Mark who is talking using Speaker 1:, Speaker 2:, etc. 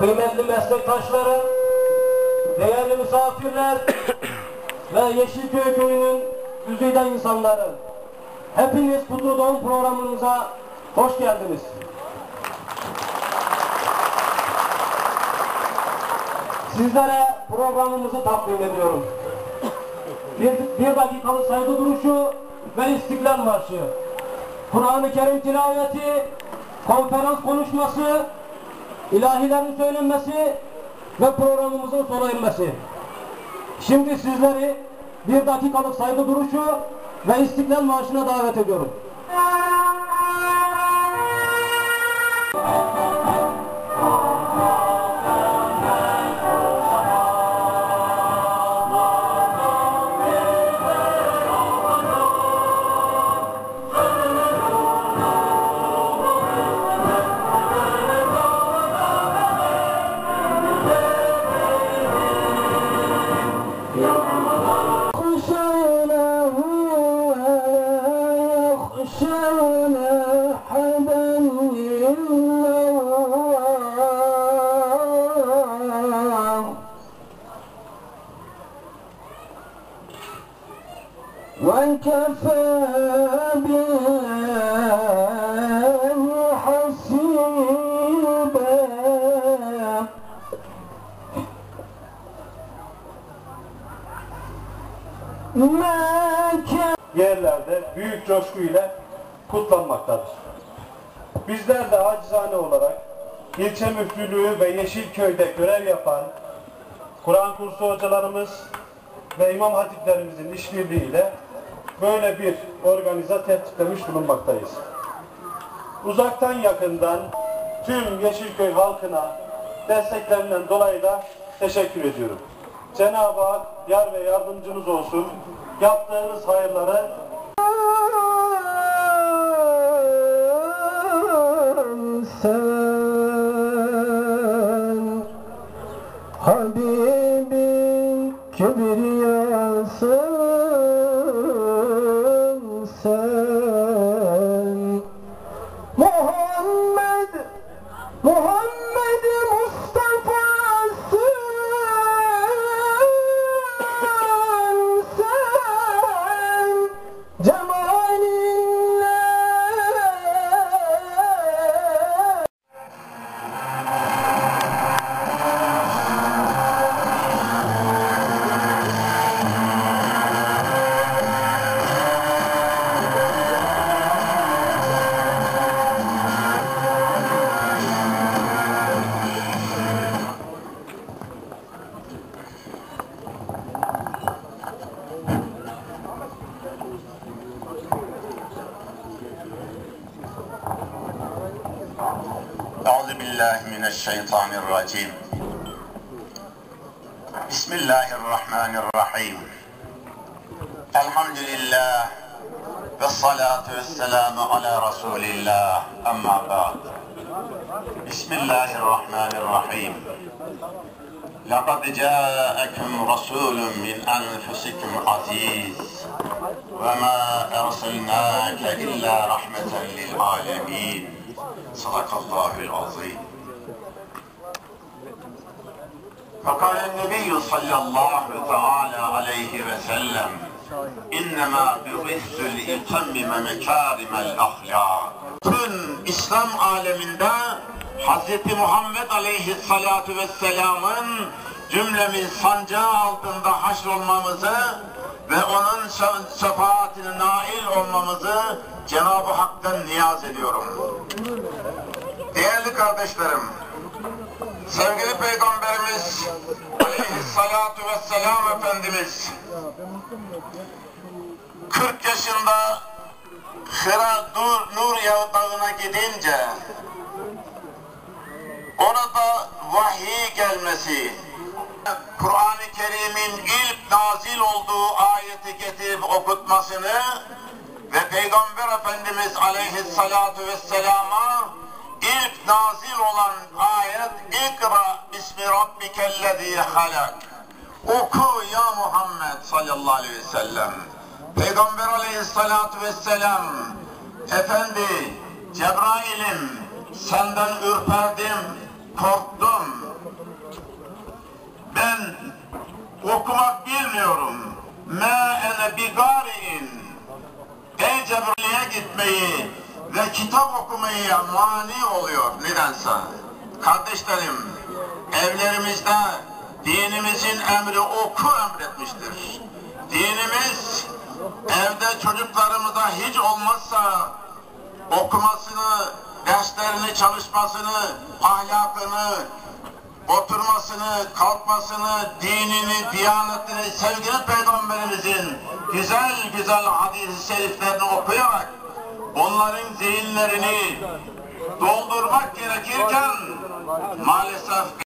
Speaker 1: kıymetli meslektaşlarım, değerli misafirler ve Yeşilköy Köyü'nün güzide insanları. Hepiniz Kutlu Doğum programımıza hoş geldiniz. Sizlere programımızı takdim ediyorum. Bir, bir dakikalık saygı duruşu ve İstiklal Marşı. Kur'an-ı Kerim tilaveti, konferans konuşması, ilahilerin söylenmesi ve programımızın sona inmesi. Şimdi sizleri bir dakikalık saygı duruşu ve İstiklal Marşı'na davet ediyorum.
Speaker 2: وكفى بالله حسيبا ما كان
Speaker 1: yerlerde büyük coşkuyla kutlanmaktadır. Bizler de acizane olarak ilçe müftülüğü ve Yeşilköy'de görev yapan Kur'an kursu hocalarımız ve imam hatiplerimizin işbirliğiyle böyle bir organize tertiplemiş bulunmaktayız. Uzaktan yakından tüm Yeşilköy halkına desteklerinden dolayı da teşekkür ediyorum. Cenab-ı Hak yar ve yardımcınız olsun. Yaptığınız hayırları
Speaker 2: sen Habibin kibriyasın
Speaker 3: أعوذ بالله من الشيطان الرجيم. بسم الله الرحمن الرحيم. الحمد لله والصلاة والسلام على رسول الله. أما بعد. بسم الله الرحمن الرحيم. لقد جاءكم رسول من أنفسكم عزيز. وما أرسلناك إلا رحمة للعالمين. Sadakallahül azim. Fakalen Nebiyyü sallallahu teala aleyhi ve sellem İnnemâ bu'istül itemmime mekârimel ahlâk. Tüm İslam aleminde Hz. Muhammed aleyhissalatu vesselamın cümlemin sancağı altında haşrolmamızı ve onun şefaatine nail olmamızı Cenab-ı Hak'tan niyaz ediyorum. Değerli kardeşlerim, sevgili Peygamberimiz Aleyhissalatu Vesselam Efendimiz 40 yaşında Hira Nur, Nur Dağı'na gidince orada vahiy gelmesi Kur'an-ı Kerim'in ilk nazil olduğu ayeti getirip okutmasını ve Peygamber Efendimiz aleyhissalatu vesselama ilk nazil olan ayet İkra bismi rabbikellezi halak. Oku ya Muhammed sallallahu aleyhi ve sellem. Peygamber aleyhissalatu vesselam Efendi Cebrail'im senden ürperdim korktum. Ben okumak bilmiyorum. Ma ene bigari'in Buraya gitmeyi ve kitap okumayı mani oluyor nedense. Kardeşlerim, evlerimizde dinimizin emri oku emretmiştir. Dinimiz evde çocuklarımıza hiç olmazsa okumasını, derslerini çalışmasını, ahlakını, oturmasını, kalkmasını, dinini, diyanetini, sevgili peygamberimizin güzel güzel hadis-i şeriflerini okuyarak onların zihinlerini doldurmak gerekirken maalesef